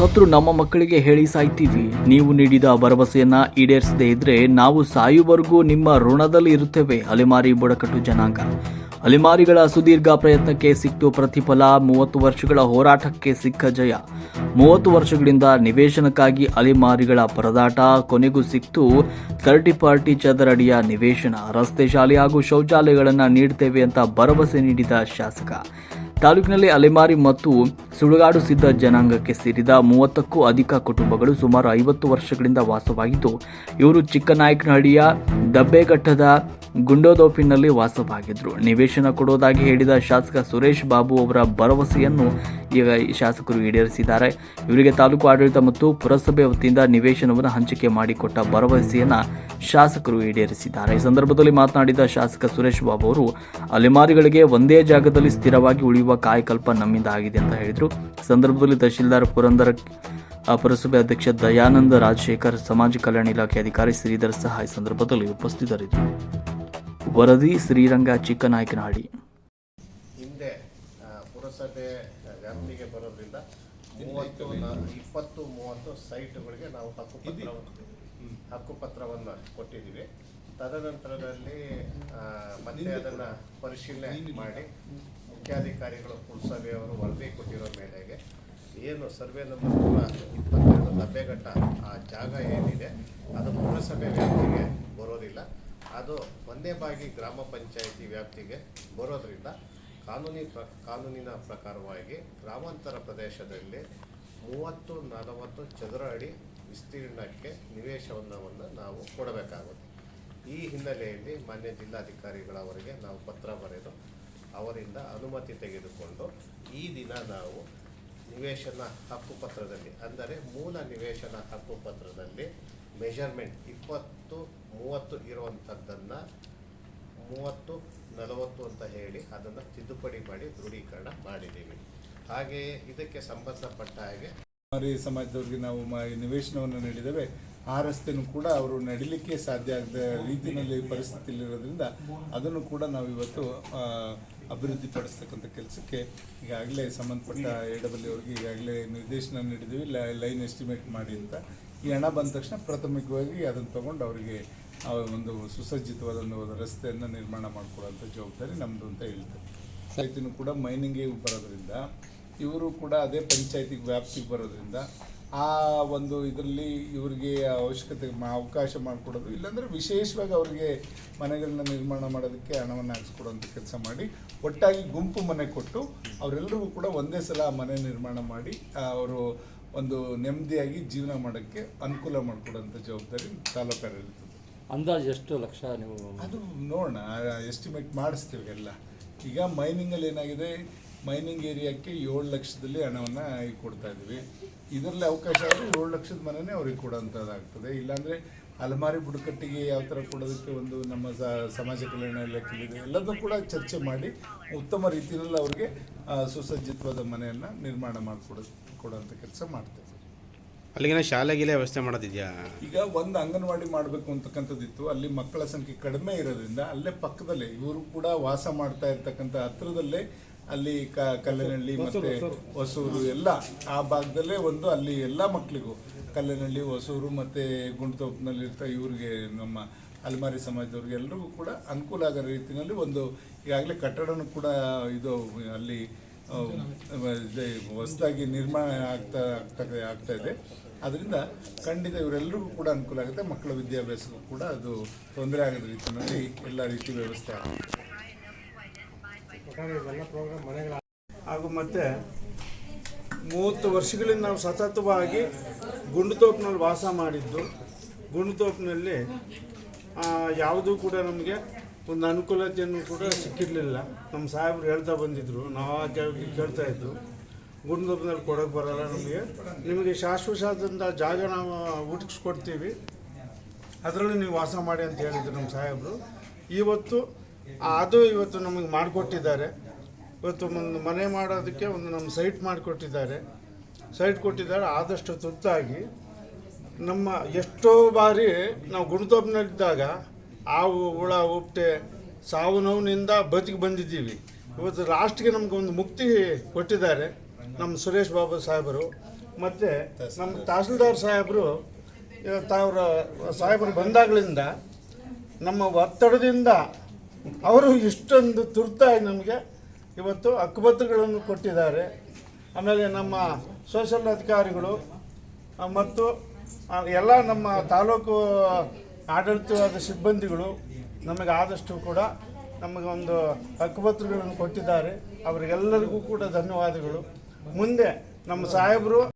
ಸತ್ರು ನಮ್ಮ ಮಕ್ಕಳಿಗೆ ಹೇಳಿ ಸಾಯ್ತೀವಿ. ನೀವು ನೀಡಿದ ಭರವಸೆಯನ್ನ ಈಡೇರಿಸದೇ ಇದ್ರೆ ನಾವು ಸಾಯುವವರೆಗೂ ನಿಮ್ಮ ಋಣದಲ್ಲಿ ಇರುತ್ತೇವೆ, ಅಲೆಮಾರಿ ಬುಡಕಟ್ಟು ಜನಾಂಗ. ಅಲೆಮಾರಿಗಳ ಸುದೀರ್ಘ ಪ್ರಯತ್ನಕ್ಕೆ ಸಿಕ್ತು ಪ್ರತಿಫಲ, ಮೂವತ್ತು ವರ್ಷಗಳ ಹೋರಾಟಕ್ಕೆ ಸಿಕ್ಕ ಜಯ. ಮೂವತ್ತು ವರ್ಷಗಳಿಂದ ನಿವೇಶನಕ್ಕಾಗಿ ಅಲೆಮಾರಿಗಳ ಪರದಾಟ, ಕೊನೆಗೂ ಸಿಕ್ತು ಥರ್ಟಿ ಪಾರ್ಟಿ ಚದರಡಿಯ ನಿವೇಶನ. ರಸ್ತೆ ಶಾಲೆ ಹಾಗೂ ಶೌಚಾಲಯಗಳನ್ನು ನೀಡುತ್ತೇವೆ ಅಂತ ಭರವಸೆ ನೀಡಿದ ಶಾಸಕ. ತಾಲೂಕಿನಲ್ಲಿ ಅಲೆಮಾರಿ ಮತ್ತು ಸುಳುಗಾಡು ಸಿದ್ಧ ಜನಾಂಗಕ್ಕೆ ಸೇರಿದ ಮೂವತ್ತಕ್ಕೂ ಅಧಿಕ ಕುಟುಂಬಗಳು ಸುಮಾರು ಐವತ್ತು ವರ್ಷಗಳಿಂದ ವಾಸವಾಗಿದ್ದು, ಇವರು ಚಿಕ್ಕನಾಯಕನಹಳ್ಳಿಯ ದಬ್ಬೆಘಟ್ಟದ ಗುಂಡೋದೋಪಿನಲ್ಲಿ ವಾಸವಾಗಿದ್ರು. ನಿವೇಶನ ಕೊಡೋದಾಗಿ ಹೇಳಿದ ಶಾಸಕ ಸುರೇಶ್ ಬಾಬು ಅವರ ಭರವಸೆಯನ್ನು ಈಗ ಶಾಸಕರು ಈಡೇರಿಸಿದ್ದಾರೆ. ಇವರಿಗೆ ತಾಲೂಕು ಆಡಳಿತ ಮತ್ತು ಪುರಸಭೆ ವತಿಯಿಂದ ನಿವೇಶನವನ್ನು ಹಂಚಿಕೆ ಮಾಡಿಕೊಟ್ಟ ಭರವಸೆಯನ್ನು ಶಾಸಕರು ಈಡೇರಿಸಿದ್ದಾರೆ. ಈ ಸಂದರ್ಭದಲ್ಲಿ ಮಾತನಾಡಿದ ಶಾಸಕ ಸುರೇಶ್ ಬಾಬು ಅವರು ಅಲೆಮಾರಿಗಳಿಗೆ ಒಂದೇ ಜಾಗದಲ್ಲಿ ಸ್ಥಿರವಾಗಿ ಉಳಿಯುವ ಕಾಯಕಲ್ಪ ನಮ್ಮಿಂದ ಆಗಿದೆ ಅಂತ ಹೇಳಿದರು. ಸಂದರ್ಭದಲ್ಲಿ ತಹಶೀಲ್ದಾರ್ ಪುರಂದರ ಪುರಸಭೆ ಅಧ್ಯಕ್ಷ ದಯಾನಂದ ರಾಜಶೇಖರ್, ಸಮಾಜ ಕಲ್ಯಾಣ ಇಲಾಖೆ ಅಧಿಕಾರಿ ಶ್ರೀಧರ್ ಸಹ ಈ ಸಂದರ್ಭದಲ್ಲಿ ಉಪಸ್ಥಿತರಿದ್ದರು. ವರದಿ ಶ್ರೀರಂಗ ಚಿಕ್ಕನಾಯಕನಹಳ್ಳಿ. ಹಿಂದೆ ಪುರಸಭೆ ವ್ಯಾಪ್ತಿಗೆ ಬರೋದ್ರಿಂದ ಮೂವತ್ತು ಇಪ್ಪತ್ತು, ಮೂವತ್ತು ಸೈಟ್ಗಳಿಗೆ ನಾವು ಹಕ್ಕುಪತ್ರ ಹಕ್ಕುಪತ್ರವನ್ನು ಕೊಟ್ಟಿದ್ದೀವಿ. ತದನಂತರದಲ್ಲಿ ಮತ್ತೆ ಅದನ್ನು ಪರಿಶೀಲನೆ ಮಾಡಿ ಮುಖ್ಯಾಧಿಕಾರಿಗಳು ಪುರಸಭೆಯವರು ವರದಿ ಕೊಟ್ಟಿರೋ ಮೇಲೆಗೆ ಏನು ಸರ್ವೆ ನಂಬರ್ ನೂರ ಇಪ್ಪತ್ತೆರಡು ಲಭ್ಯಘಟ್ಟ ಆ ಜಾಗ ಏನಿದೆ, ಅದು ಪುರಸಭೆ ವ್ಯಾಪ್ತಿಗೆ ಬರೋದಿಲ್ಲ. ಅದು ಒಂದೇ ಬಾಗಿ ಗ್ರಾಮ ಪಂಚಾಯಿತಿ ವ್ಯಾಪ್ತಿಗೆ ಬರೋದ್ರಿಂದ ಕಾನೂನಿ ಪ್ರ, ಕಾನೂನಿನ ಪ್ರಕಾರವಾಗಿ ಗ್ರಾಮಾಂತರ ಪ್ರದೇಶದಲ್ಲಿ ಮೂವತ್ತು ನಲವತ್ತು ಚದರ ಅಡಿ ವಿಸ್ತೀರ್ಣಕ್ಕೆ ನಿವೇಶನವನ್ನು ನಾವು ಕೊಡಬೇಕಾಗುತ್ತೆ. ಈ ಹಿನ್ನೆಲೆಯಲ್ಲಿ ಮಾನ್ಯ ಜಿಲ್ಲಾಧಿಕಾರಿಗಳವರಿಗೆ ನಾವು ಪತ್ರ ಬರೆದು ಅವರಿಂದ ಅನುಮತಿ ತೆಗೆದುಕೊಂಡು ಈ ದಿನ ನಾವು ನಿವೇಶನ ಹಕ್ಕುಪತ್ರದಲ್ಲಿ ಅಂದರೆ ಮೂಲ ನಿವೇಶನ ಹಕ್ಕುಪತ್ರದಲ್ಲಿ ಮೆಷರ್ಮೆಂಟ್ ಇಪ್ಪತ್ತು ಮೂವತ್ತು ಇರುವಂಥದ್ದನ್ನು ಮೂವತ್ತು, ನಲವತ್ತು ಅಂತ ಹೇಳಿ ಅದನ್ನು ತಿದ್ದುಪಡಿ ಮಾಡಿ, ದೃಢೀಕರಣ ಮಾಡಿದ್ದೀವಿ. ಹಾಗೆಯೇ ಇದಕ್ಕೆ ಸಂಬಂಧಪಟ್ಟ ಹಾಗೆ ಮಾರಿ ಸಮಾಜದವ್ರಿಗೆ ನಾವು ನಿವೇಶನವನ್ನು ನೀಡಿದ್ದೇವೆ. ಆ ರಸ್ತೆನೂ ಕೂಡ ಅವರು ನಡಿಲಿಕ್ಕೆ ಸಾಧ್ಯ ಆಗದ ರೀತಿಯಲ್ಲಿ ಪರಿಸ್ಥಿತಿಯಲ್ಲಿರೋದ್ರಿಂದ ಅದನ್ನು ಕೂಡ ನಾವು ಇವತ್ತು ಅಭಿವೃದ್ಧಿಪಡಿಸ್ತಕ್ಕಂಥ ಕೆಲಸಕ್ಕೆ ಈಗಾಗಲೇ ಸಂಬಂಧಪಟ್ಟ ಎಡಬಲ್ಲಿ ಅವ್ರಿಗೆ ಈಗಾಗಲೇ ನಿರ್ದೇಶನ ನೀಡಿದ್ದೀವಿ, ಲೈನ್ ಎಸ್ಟಿಮೇಟ್ ಮಾಡಿ ಅಂತ. ಈ ಹಣ ಬಂದ ತಕ್ಷಣ ಪ್ರಾಥಮಿಕವಾಗಿ ಅದನ್ನು ತಗೊಂಡು ಅವರಿಗೆ ಒಂದು ಸುಸಜ್ಜಿತವಾದ ಒಂದು ರಸ್ತೆಯನ್ನು ನಿರ್ಮಾಣ ಮಾಡಿಕೊಡುವಂಥ ಜವಾಬ್ದಾರಿ ನಮ್ಮದು ಅಂತ ಹೇಳ್ತಾರೆ ಪಂಚಾಯತಿನೂ ಕೂಡ ಮೈನಿಂಗೇ ಬರೋದ್ರಿಂದ, ಇವರು ಕೂಡ ಅದೇ ಪಂಚಾಯತಿಗೆ ವ್ಯಾಪ್ತಿಗೆ ಬರೋದ್ರಿಂದ ಆ ಒಂದು ಇದರಲ್ಲಿ ಇವರಿಗೆ ಅವಶ್ಯಕತೆ ಅವಕಾಶ ಮಾಡಿಕೊಡೋದು, ಇಲ್ಲಾಂದರೆ ವಿಶೇಷವಾಗಿ ಅವರಿಗೆ ಮನೆಗಳನ್ನ ನಿರ್ಮಾಣ ಮಾಡೋದಕ್ಕೆ ಹಣವನ್ನು ಹಾಕ್ಸ್ಕೊಡೋಂಥ ಕೆಲಸ ಮಾಡಿ, ಒಟ್ಟಾಗಿ ಗುಂಪು ಮನೆ ಕೊಟ್ಟು ಅವರೆಲ್ಲರಿಗೂ ಕೂಡ ಒಂದೇ ಸಲ ಮನೆ ನಿರ್ಮಾಣ ಮಾಡಿ ಅವರು ಒಂದು ನೆಮ್ಮದಿಯಾಗಿ ಜೀವನ ಮಾಡೋಕ್ಕೆ ಅನುಕೂಲ ಮಾಡಿಕೊಡೋಂಥ ಜವಾಬ್ದಾರಿ ತಾಲೂಕಲ್ಲಿರ್ತದೆ ಅಂದಾಜು ಎಷ್ಟು ಲಕ್ಷ ನೀವು ಅದು ನೋಡೋಣ ಎಸ್ಟಿಮೇಟ್ ಮಾಡಿಸ್ತೀವಿ ಎಲ್ಲ. ಈಗ ಮೈನಿಂಗಲ್ಲಿ ಏನಾಗಿದೆ? ಮೈನಿಂಗ್ ಏರಿಯಾಕ್ಕೆ ಏಳು ಲಕ್ಷದಲ್ಲಿ ಹಣವನ್ನು ಕೊಡ್ತಾ ಇದ್ದೀವಿ. ಇದರಲ್ಲಿ ಅವಕಾಶ ಆದರೆ ಏಳು ಲಕ್ಷದ ಮನೆನೇ ಅವ್ರಿಗೆ ಕೊಡೋಂಥದ್ದಾಗ್ತದೆ. ಇಲ್ಲಾಂದರೆ ಅಲಮಾರಿ ಬುಡಕಟ್ಟಿಗೆ ಯಾವ ಥರ ಕೊಡೋದಕ್ಕೆ ಒಂದು ನಮ್ಮ ಸಮಾಜ ಕಲ್ಯಾಣ ಇಲಾಖೆಯಲ್ಲಿದೆ ಎಲ್ಲದನ್ನೂ ಕೂಡ ಚರ್ಚೆ ಮಾಡಿ ಉತ್ತಮ ರೀತಿಯಲ್ಲಿ ಅವ್ರಿಗೆ ಸುಸಜ್ಜಿತವಾದ ಮನೆಯನ್ನು ನಿರ್ಮಾಣ ಮಾಡಿಕೊಡೋ, ಕೊಡೋಂಥ ಕೆಲಸ ಮಾಡ್ತೇವೆ. ಅಲ್ಲಿಗಿನ ಶಾಲೆಗಿಲೆ ವ್ಯವಸ್ಥೆ ಮಾಡೋದಿದೆಯಾ? ಈಗ ಒಂದು ಅಂಗನವಾಡಿ ಮಾಡಬೇಕು ಅಂತಕ್ಕಂಥದ್ದಿತ್ತು. ಅಲ್ಲಿ ಮಕ್ಕಳ ಸಂಖ್ಯೆ ಕಡಿಮೆ ಇರೋದ್ರಿಂದ ಅಲ್ಲೇ ಪಕ್ಕದಲ್ಲೇ ಇವರು ಕೂಡ ವಾಸ ಮಾಡ್ತಾ ಇರ್ತಕ್ಕಂಥ ಹತ್ರದಲ್ಲೇ ಅಲ್ಲಿ ಕ ಕಲ್ಲನಹಳ್ಳಿ ಮತ್ತೆ ಹೊಸೂರು. ಎಲ್ಲ ಆ ಭಾಗದಲ್ಲೇ ಒಂದು ಅಲ್ಲಿ ಎಲ್ಲ ಮಕ್ಕಳಿಗೂ ಕಲ್ಲನಹಳ್ಳಿ ಹೊಸೂರು ಮತ್ತೆ ಗುಂಡ್ತೋಪ್ನಲ್ಲಿ ಇರ್ತಾ ಇವ್ರಿಗೆ ನಮ್ಮ ಅಲ್ಮಾರಿ ಸಮಾಜದವ್ರಿಗೆ ಎಲ್ರಿಗೂ ಕೂಡ ಅನುಕೂಲ ಆಗೋ ರೀತಿಯಲ್ಲಿ ಒಂದು ಈಗಾಗಲೇ ಕಟ್ಟಡನೂ ಕೂಡ ಇದು ಅಲ್ಲಿ ಹೊಸದಾಗಿ ನಿರ್ಮಾಣ ಆಗ್ತಾ ಆಗ್ತಾ ಆಗ್ತಾ ಇದೆ. ಅದರಿಂದ ಖಂಡಿತ ಇವರೆಲ್ಲರಿಗೂ ಕೂಡ ಅನುಕೂಲ ಆಗುತ್ತೆ. ಮಕ್ಕಳ ವಿದ್ಯಾಭ್ಯಾಸಕ್ಕೂ ಕೂಡ ಅದು ತೊಂದರೆ ಆಗದ ರೀತಿಯಲ್ಲಿ ಎಲ್ಲ ರೀತಿ ವ್ಯವಸ್ಥೆ ಆಗುತ್ತೆ. ಹಾಗೂ ಮತ್ತೆ ಮೂವತ್ತು ವರ್ಷಗಳಿಂದ ನಾವು ಸತತವಾಗಿ ಗುಂಡುತೋಪಿನಲ್ಲಿ ವಾಸ ಮಾಡಿದ್ದು, ಗುಂಡುತೋಪಿನಲ್ಲಿ ಯಾವುದೂ ಕೂಡ ನಮಗೆ ಒಂದು ಅನುಕೂಲತೆಯನ್ನು ಕೂಡ ಸಿಕ್ಕಿರಲಿಲ್ಲ. ನಮ್ಮ ಸಾಹೇಬರು ಹೇಳ್ತಾ ಬಂದಿದ್ದರು ನಾವು ಆ ಕೇಳ್ತಾ ಇದ್ದು ಗುಂಡುತೋಪಿನಲ್ಲಿ ಕೊಡೋಕೆ ಬರಲ್ಲ ನಮಗೆ. ನಿಮಗೆ ಶಾಶ್ವತಾದಂಥ ಜಾಗ ನಾವು ಹುಡುಕಿಸ್ಕೊಡ್ತೀವಿ. ಅದರಲ್ಲಿ ನೀವು ವಾಸ ಮಾಡಿ ಅಂತ ಹೇಳಿದ್ರು ನಮ್ಮ ಸಾಹೇಬರು. ಇವತ್ತು, ಅದು ಇವತ್ತು ನಮಗೆ ಮಾಡಿಕೊಟ್ಟಿದ್ದಾರೆ. ಇವತ್ತು ಒಂದು ಮನೆ ಮಾಡೋದಕ್ಕೆ ಒಂದು ನಮ್ಮ ಸೈಟ್ ಮಾಡಿಕೊಟ್ಟಿದ್ದಾರೆ. ಸೈಟ್ ಕೊಟ್ಟಿದ್ದಾರೆ. ಆದಷ್ಟು ತುತ್ತಾಗಿ ನಮ್ಮ ಎಷ್ಟೋ ಬಾರಿ ನಾವು ಗುಣತೋಪಿನಲ್ಲಿದ್ದಾಗ ಹಾವು, ಹುಳ, ಉಪ್ಟೆ, ಸಾವು ನೋವಿನಿಂದ ಬದುಕಿ ಬಂದಿದ್ದೀವಿ. ಇವತ್ತು ಲಾಸ್ಟ್ಗೆ ಒಂದು ಮುಕ್ತಿ ಕೊಟ್ಟಿದ್ದಾರೆ ನಮ್ಮ ಸುರೇಶ್ ಬಾಬು ಸಾಹೇಬರು. ಮತ್ತು ನಮ್ಮ ತಹಸೀಲ್ದಾರ್ ಸಾಹೇಬರು ತಾವ್ರ ಸಾಹೇಬರು ಬಂದಾಗಲಿಂದ ನಮ್ಮ ಒತ್ತಡದಿಂದ ಅವರು ಇಷ್ಟೊಂದು ತುರ್ತಾಗಿ ನಮಗೆ ಇವತ್ತು ಹಕ್ಕುಪತ್ರಗಳನ್ನು ಕೊಟ್ಟಿದ್ದಾರೆ. ಆಮೇಲೆ ನಮ್ಮ ಸೋಷಲ್ ಅಧಿಕಾರಿಗಳು ಮತ್ತು ಎಲ್ಲ ನಮ್ಮ ತಾಲೂಕು ಆಡಳಿತವಾದ ಸಿಬ್ಬಂದಿಗಳು ನಮಗೆ ಆದಷ್ಟು ಕೂಡ ನಮಗೆ ಒಂದು ಹಕ್ಕುಪತ್ರಗಳನ್ನು ಕೊಟ್ಟಿದ್ದಾರೆ. ಅವರಿಗೆಲ್ಲರಿಗೂ ಕೂಡ ಧನ್ಯವಾದಗಳು. ಮುಂದೆ ನಮ್ಮ ಸಾಹೇಬರು